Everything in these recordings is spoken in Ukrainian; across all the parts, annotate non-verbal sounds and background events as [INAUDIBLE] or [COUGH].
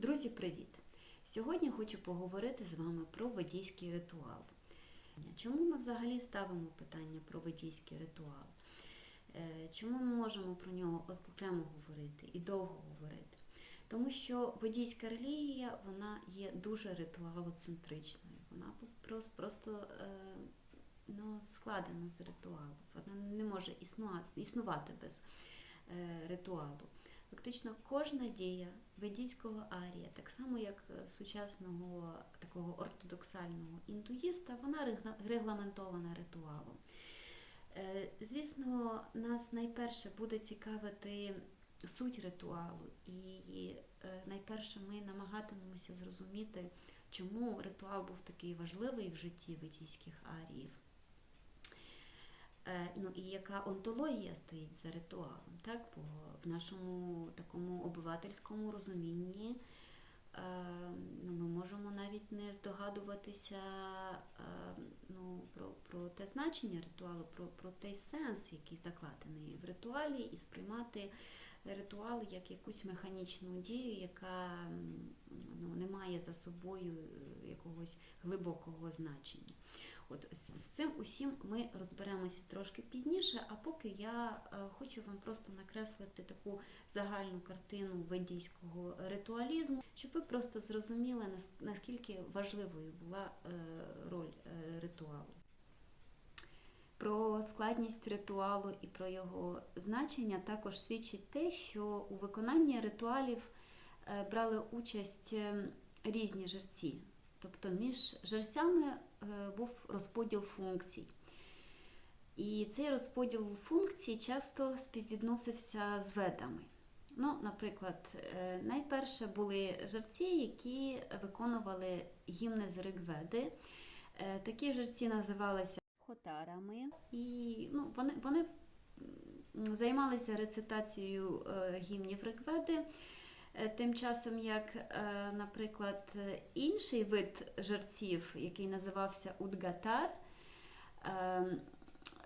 Друзі, привіт! Сьогодні хочу поговорити з вами про водійський ритуал. Чому ми взагалі ставимо питання про водійський ритуал? Е, Чому ми можемо про нього окремо говорити і довго говорити? Тому що водійська релігія вона є дуже ритуалоцентричною. Вона просто, е, ну, складена з ритуалу. Вона не може існувати, існувати без е, ритуалу. Фактично кожна дія ведійського арія, так само як е, сучасного такого ортодоксального індуїста, вона регла- регламентована ритуалом. Е, Звісно, нас найперше буде цікавити суть ритуалу, і е, найперше ми намагатимемося зрозуміти, чому ритуал був такий важливий в житті ведійських аріїв. Е, Ну і яка онтологія стоїть за ритуалом, так? Бо в нашому такому обивательському розумінні е, ну, ми можемо навіть не здогадуватися е, ну, про, про те значення ритуалу, про, про той сенс, який закладений в ритуалі, і сприймати ритуал як якусь механічну дію, яка ну, не має за собою якогось глибокого значення. От з цим усім ми розберемося трошки пізніше, а поки я е, хочу вам просто накреслити таку загальну картину ведійського ритуалізму, щоб ви просто зрозуміли, наскільки важливою була е, роль е, ритуалу. Про складність ритуалу і про його значення також свідчить те, що у виконанні ритуалів брали участь е, різні жерці. Тобто між жерцями е, був розподіл функцій. І цей розподіл функцій часто співвідносився з ведами. Ну, наприклад, е, найперше були жерці, які виконували гімни з Ригведи. Е, Такі жерці називалися хотарами, і ну, вони, вони займалися рецитацією гімнів Ригведи. Е, Тим часом, як, е, наприклад, е, інший вид жерців, який називався Удгатар,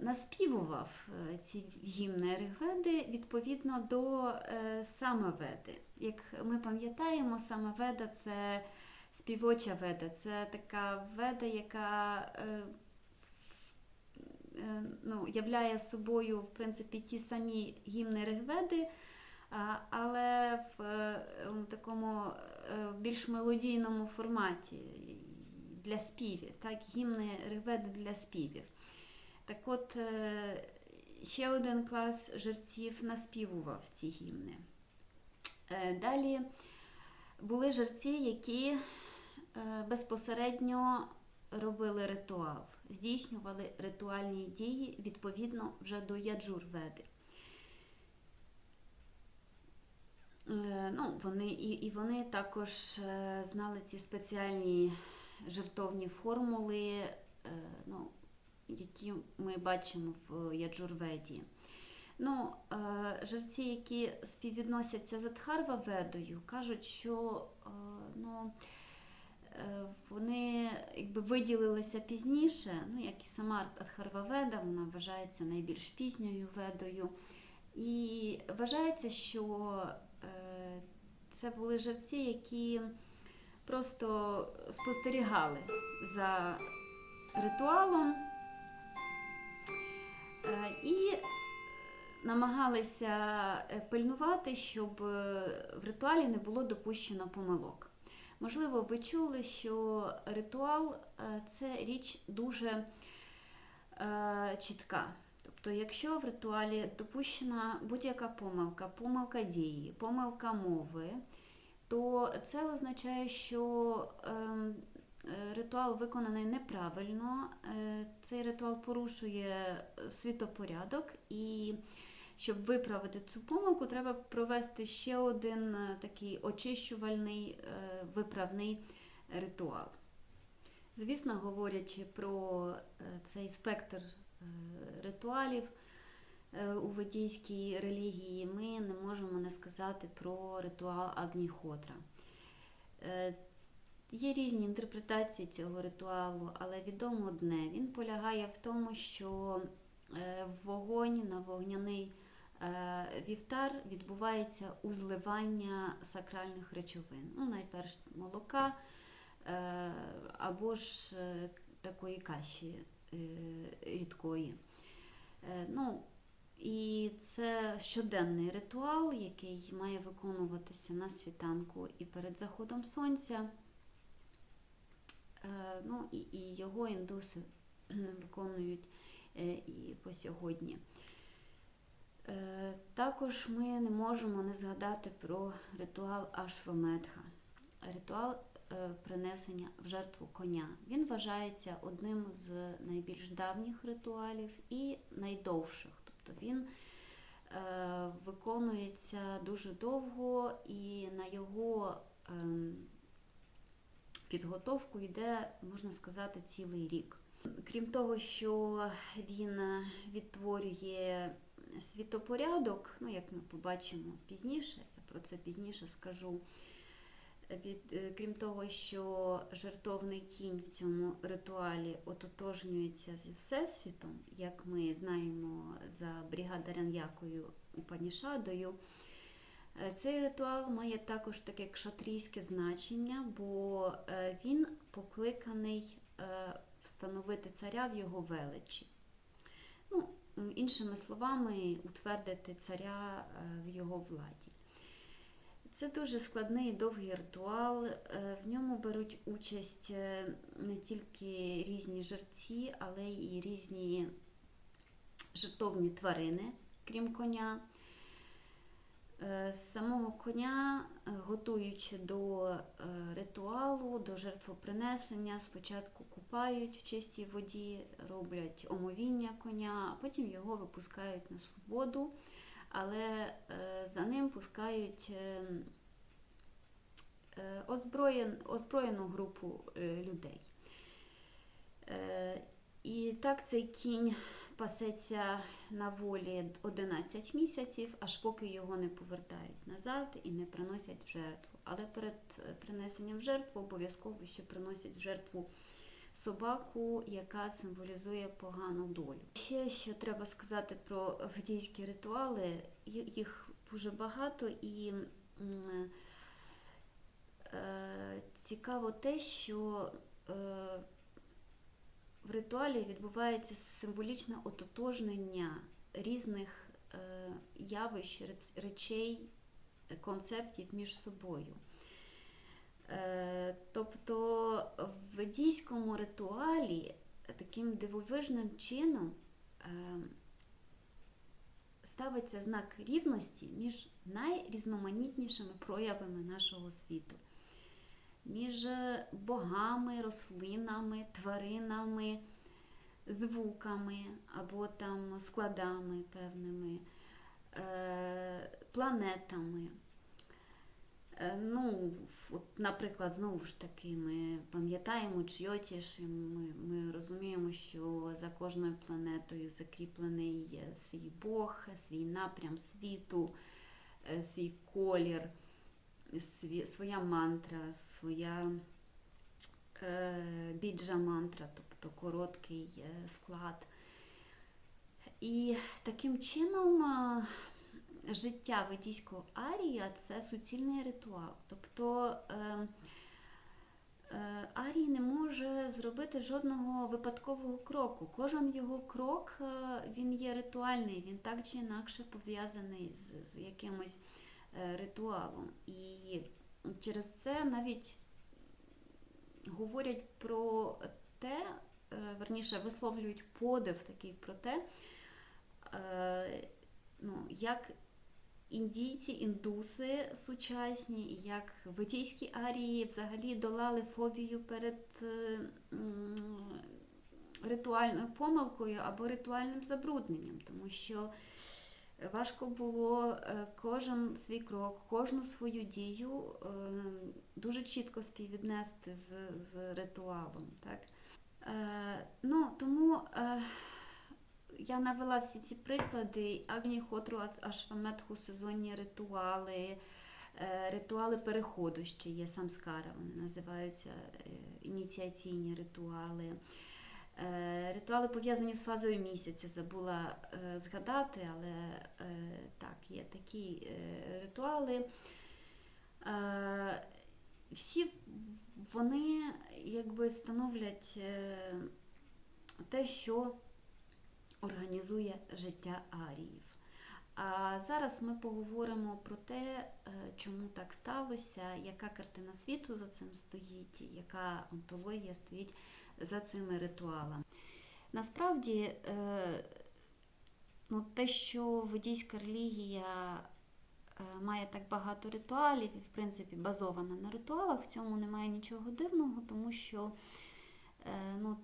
наспівував ці гімни Ригведи відповідно до Самаведи. Як ми пам'ятаємо, Самаведа це співоча веда, це така веда, яка ну, являє собою в принципі ті самі гімни Ригведи, але в е, такому е, більш мелодійному форматі для співів, так, гімни Ригведи для співів. Так от, е, ще один клас жерців наспівував ці гімни. Далі були жерці, які безпосередньо робили ритуал, здійснювали ритуальні дії відповідно вже до яджур-веди. Е, Ну, вони, і, і вони також е, знали ці спеціальні жертовні формули, е, ну, які ми бачимо в Яджурведі. Ну, е, жерці, які співвідносяться з Адхарва Ведою, кажуть, що е, ну, е, вони якби виділилися пізніше, ну, як і сама Адхарва Веда, вона вважається найбільш пізньою ведою. І вважається, що е, це були жерці, які просто спостерігали за ритуалом е, і намагалися е, пильнувати, щоб в ритуалі не було допущено помилок. Можливо, ви чули, що ритуал це річ дуже чітка. Тобто, якщо в ритуалі допущена будь-яка помилка, помилка дії, помилка мови, то це означає, що ем, ритуал виконаний неправильно, е, цей ритуал порушує світопорядок, і щоб виправити цю помилку, треба провести ще один е, такий очищувальний е, виправний ритуал. Звісно, говорячи про цей спектр ритуалів е, у ведійській релігії, ми не можемо не сказати про ритуал Агніхотра. Е, Є різні інтерпретації цього ритуалу, але відомо одне. Він полягає в тому, що е, вогонь на вогняний Е, Вівтар відбувається у зливання сакральних речовин. Ну, найперше молока е, або ж е, такої каші е, рідкої. Е, Ну, і це щоденний ритуал, який має виконуватися на світанку і перед заходом сонця. Е, Ну, і, його індуси [CLEARS THROAT] виконують е, і по сьогодні. Е, Також ми не можемо не згадати про ритуал Ашваметха, ритуал е, принесення в жертву коня. Він вважається одним з найбільш давніх ритуалів і найдовших. Тобто він е, виконується дуже довго і на його ем, підготовку йде, можна сказати, цілий рік. Крім того, що він відтворює світопорядок, ну як ми побачимо пізніше, я про це пізніше скажу. Від, е, крім того, що жертовний кінь в цьому ритуалі ототожнюється зі Всесвітом, як ми знаємо за бригадарян'якою Упанішадою, е, цей ритуал має також таке кшатрійське значення, бо е, він покликаний встановити царя в його величі. Ну, іншими словами, утвердити царя в його владі. Це дуже складний і довгий ритуал. Е, В ньому беруть участь е, не тільки різні жерці, але й різні жертовні тварини, крім коня. Е, Самого коня, готуючи до ритуалу, до жертвопринесення, спочатку купають в чистій воді, роблять омовіння коня, а потім його випускають на свободу, але е, за ним пускають е, е, озброєн, озброєну групу людей. І так цей кінь пасеться на волі 11 місяців, аж поки його не повертають назад і не приносять в жертву. Але перед принесенням в жертву обов'язково ще приносять в жертву собаку, яка символізує погану долю. Ще що треба сказати про ведійські ритуали, їх дуже багато і е, цікаво те, що е, в ритуалі відбувається символічне ототожнення різних е, явищ, речей, концептів між собою. Е, Тобто в ведійському ритуалі таким дивовижним чином е, ставиться знак рівності між найрізноманітнішими проявами нашого світу, між богами, рослинами, тваринами, звуками або там складами певними, е, планетами. Е, Ну, от, наприклад, знову ж таки, ми пам'ятаємо Чйотіш, ми, ми розуміємо, що за кожною планетою закріплений свій Бог, свій напрям світу, е, свій колір, сві, своя мантра, своя е, біджа мантра, тобто короткий е, склад. І таким чином. Життя ведійського арія це суцільний ритуал. Тобто е, е, Арій не може зробити жодного випадкового кроку. Кожен його крок е, він є ритуальний, він так чи інакше пов'язаний з, з якимось е, ритуалом. І через це навіть говорять про те, е, верніше висловлюють подив такий про те, ну, як індійці, індуси сучасні, як ведійські арії взагалі долали фобію перед е, ритуальною помилкою або ритуальним забрудненням, тому що важко було е, кожен свій крок, кожну свою дію е, дуже чітко співвіднести з, з ритуалом. Так? Ну, тому я навела всі ці приклади: Агні Хотру Ашваметху, сезонні ритуали, е, ритуали переходу ще є самскара, вони називаються е, ініціаційні ритуали. Е, Ритуали пов'язані з фазою місяця, забула згадати, але так, є такі ритуали. Всі вони якби становлять те, що організує життя аріїв. А зараз ми поговоримо про те, е, чому так сталося, яка картина світу за цим стоїть, яка онтологія стоїть за цими ритуалами. Насправді, е, ну, те, що ведійська релігія е, має так багато ритуалів і, в принципі, базована на ритуалах, в цьому немає нічого дивного, тому що ну,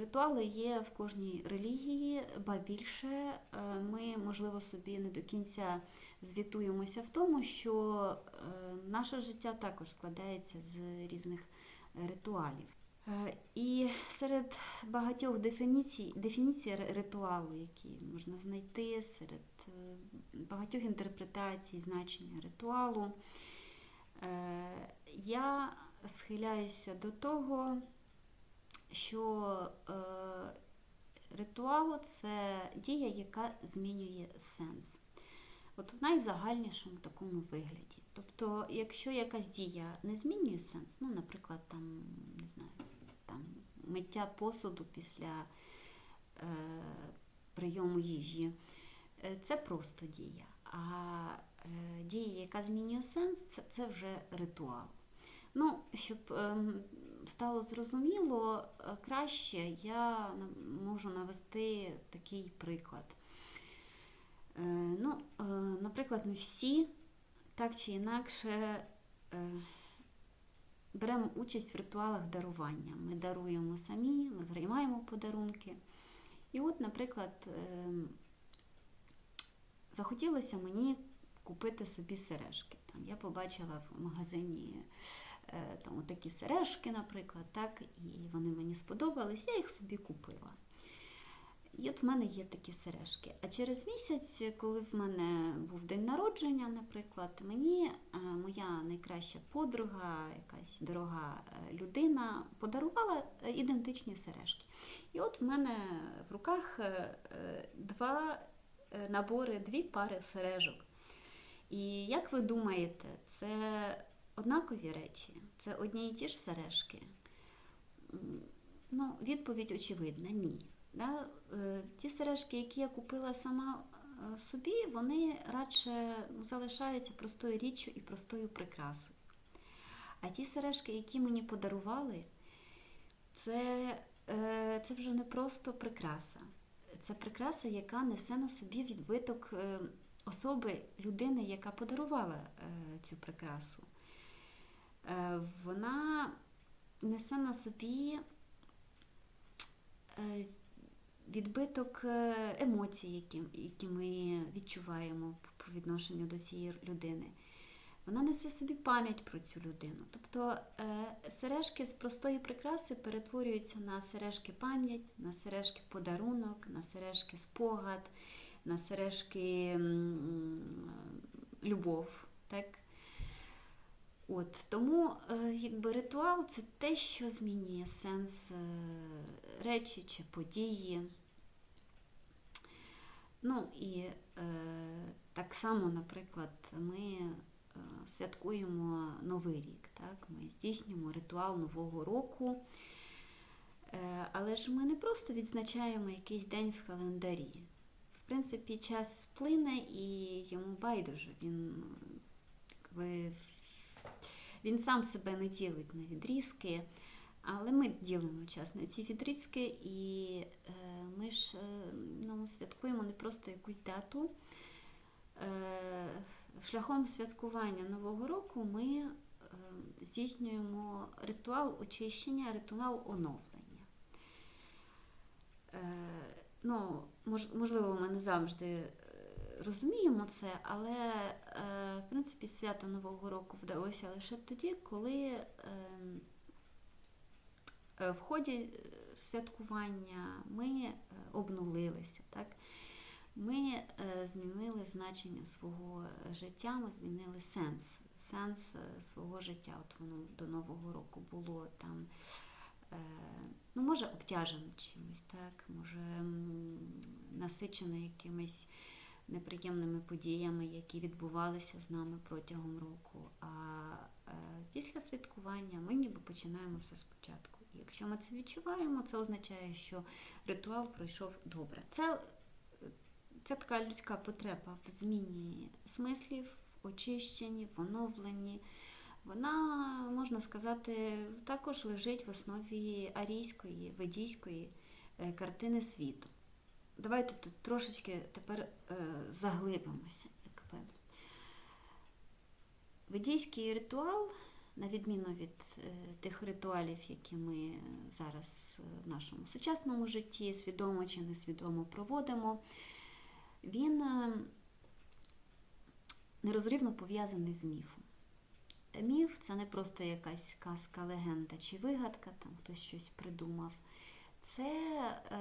ритуали є в кожній релігії, ба більше е, ми, можливо, собі не до кінця звітуємося в тому, що е, наше життя також складається з різних ритуалів. Е, І серед багатьох дефініцій, дефініцій ритуалу, які можна знайти, серед багатьох інтерпретацій, значення ритуалу, я схиляюся до того, що е, ритуал це дія, яка змінює сенс. От в найзагальнішому такому вигляді. Тобто, якщо якась дія не змінює сенс, ну, наприклад, там, не знаю, там, миття посуду після е, прийому їжі, е, це просто дія. А е, дія, яка змінює сенс, це, це вже ритуал. Ну, щоб ем, стало зрозуміло е, краще, я можу навести такий приклад. Е, Ну, е, наприклад, ми всі так чи інакше беремо участь в ритуалах дарування. Ми даруємо самі, ми приймаємо подарунки. І от, наприклад, захотілося мені купити собі сережки. Там, я побачила в магазині там, такі сережки, наприклад, так, і вони мені сподобались, я їх собі купила. І от в мене є такі сережки. А через місяць, коли в мене був день народження, наприклад, мені е, моя найкраща подруга, якась дорога е, людина подарувала е, ідентичні сережки. І от в мене в руках е, е, два е, набори, дві пари сережок. І як ви думаєте, це однакові речі? Це одні і ті ж сережки? Ну, відповідь очевидна, ні. Да? Е, Ті сережки, які я купила сама е, собі, вони радше залишаються простою річчю і простою прикрасою. А ті сережки, які мені подарували, це, е, це вже не просто прикраса. Це прикраса, яка несе на собі відбиток особи людини, яка подарувала цю прикрасу. Е, Вона несе на собі е, відбиток е, емоцій, які, які ми відчуваємо по відношенню до цієї людини. Вона несе собі пам'ять про цю людину. Тобто сережки з простої прикраси перетворюються на сережки пам'ять, на сережки подарунок, на сережки спогад, на сережки любов. Так? От, тому е, якби ритуал це те, що змінює сенс е, речі чи події. Ну і е, так само, наприклад, ми е, святкуємо Новий рік. Так? Ми здійснюємо ритуал Нового року. Але ж ми не просто відзначаємо якийсь день в календарі. В принципі, час сплине і йому байдуже. Він, якби, він сам себе не ділить на відрізки, але ми ділимо час на ці відрізки, і е, ми ж е, ну, святкуємо не просто якусь дату. Е, шляхом святкування Нового року ми здійснюємо ритуал очищення, ритуал оновлення. Ну, можливо, ми не завжди розуміємо це, але е, в принципі свято Нового року вдалося лише тоді, коли е, е, в ході е, святкування ми обнулилися. Так? Ми змінили значення свого життя, ми змінили сенс, сенс свого життя. От воно до Нового року було там ну, може обтяжена чимось, так, може м, насичена якимись неприємними подіями, які відбувалися з нами протягом року. А е, після святкування ми ніби починаємо все спочатку. Якщо ми це відчуваємо, це означає, що ритуал пройшов добре. Це, це така людська потреба в зміні смислів, в очищенні, в оновленні. Вона, можна сказати, також лежить в основі арійської, ведійської е, картини світу. Давайте тут трошечки тепер е, заглибимося. Ведійський ритуал, на відміну від е, тих ритуалів, які ми зараз е, в нашому сучасному житті свідомо чи несвідомо проводимо, він нерозривно пов'язаний з міфом. Міф це не просто якась казка, легенда чи вигадка, там хтось щось придумав. Це е,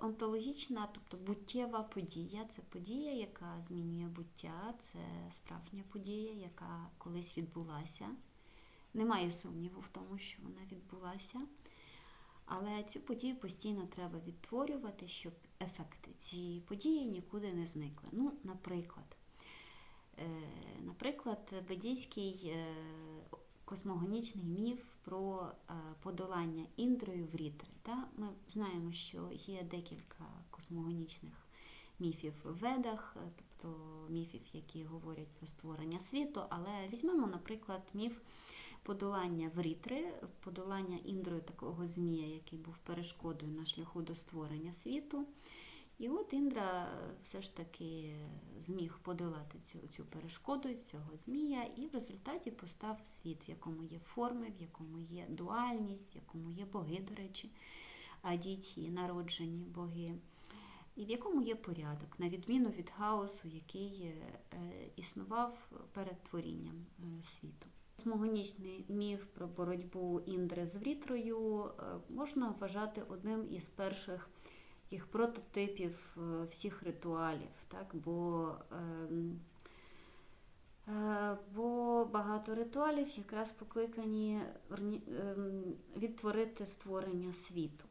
онтологічна, тобто буттєва подія. Це подія, яка змінює буття, це справжня подія, яка колись відбулася. Немає сумніву в тому, що вона відбулася. Але цю подію постійно треба відтворювати, щоб ефекти цієї події нікуди не зникли. Ну, наприклад, е, наприклад, ведійський е, космогонічний міф про е, подолання Індрою в Рітри. Ми знаємо, що є декілька космогонічних міфів в ведах, е, тобто міфів, які говорять про створення світу, але візьмемо, наприклад, міф подолання Врітри, подолання Індрою такого змія, який був перешкодою на шляху до створення світу. І от Індра все ж таки зміг подолати цю, цю перешкоду, цього змія, і в результаті постав світ, в якому є форми, в якому є дуальність, в якому є боги, до речі, а діті, народжені боги, і в якому є порядок, на відміну від хаосу, який е, існував перед творінням е, світу. Космогонічний міф про боротьбу Індри з Врітрою е, можна вважати одним із перших таких прототипів е, всіх ритуалів, так? бо, ем, е, бо багато ритуалів якраз покликані ем, відтворити створення світу,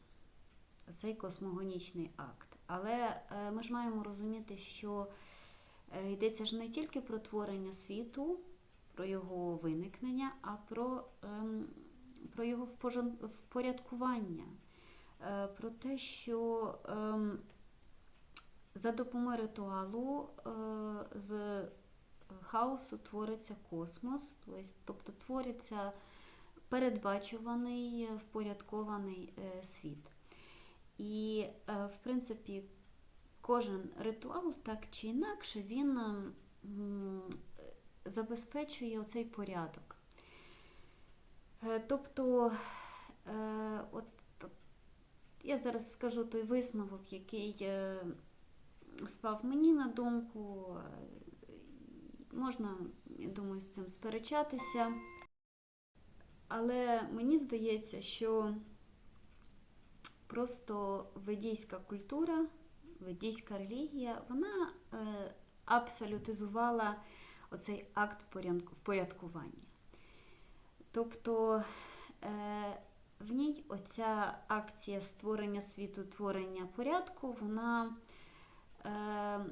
цей космогонічний акт. Але е, ми ж маємо розуміти, що йдеться ж не тільки про творення світу, про його виникнення, а про, ем, про його впорядкування про те, що ем, за допомогою ритуалу е, з хаосу твориться космос, тобто- тобто твориться передбачуваний, впорядкований е, світ. І, е, в принципі, кожен ритуал, так чи інакше, він забезпечує оцей порядок. Е, Тобто, е, от я зараз скажу той висновок, який е, спав мені на думку. Можна, я думаю, з цим сперечатися. Але мені здається, що просто ведійська культура, ведійська релігія, вона е, абсолютизувала оцей акт порядку- впорядкування. Тобто е, в ній оця акція створення світу, творення порядку, вона е,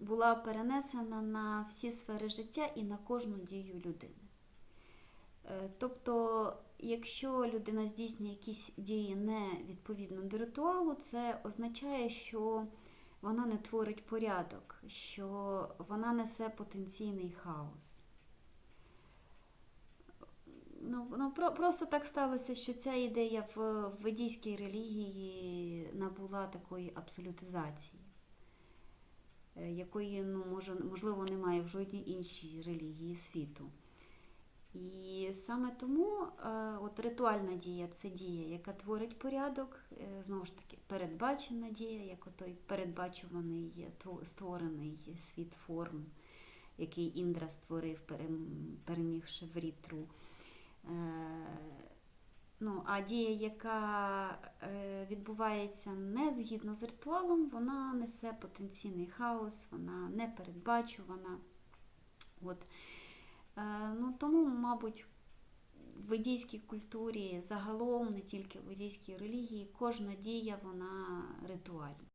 була перенесена на всі сфери життя і на кожну дію людини. Е, Тобто, якщо людина здійснює якісь дії не відповідно до ритуалу, це означає, що вона не творить порядок, що вона несе потенційний хаос. Ну, ну про, просто так сталося, що ця ідея в, ведійській релігії набула такої абсолютизації, е, якої, ну, може, можливо, немає в жодній іншій релігії світу. І саме тому е, от ритуальна дія це дія, яка творить порядок, е, знову ж таки, передбачена дія, як той передбачуваний створений світ форм, який Індра створив, перемігши в рітру. Е, Ну, а дія, яка е, відбувається не згідно з ритуалом, вона несе потенційний хаос, вона не передбачувана. От. Е, ну, тому, мабуть, в ведійській культурі, загалом, не тільки в ведійській релігії, кожна дія вона ритуальна.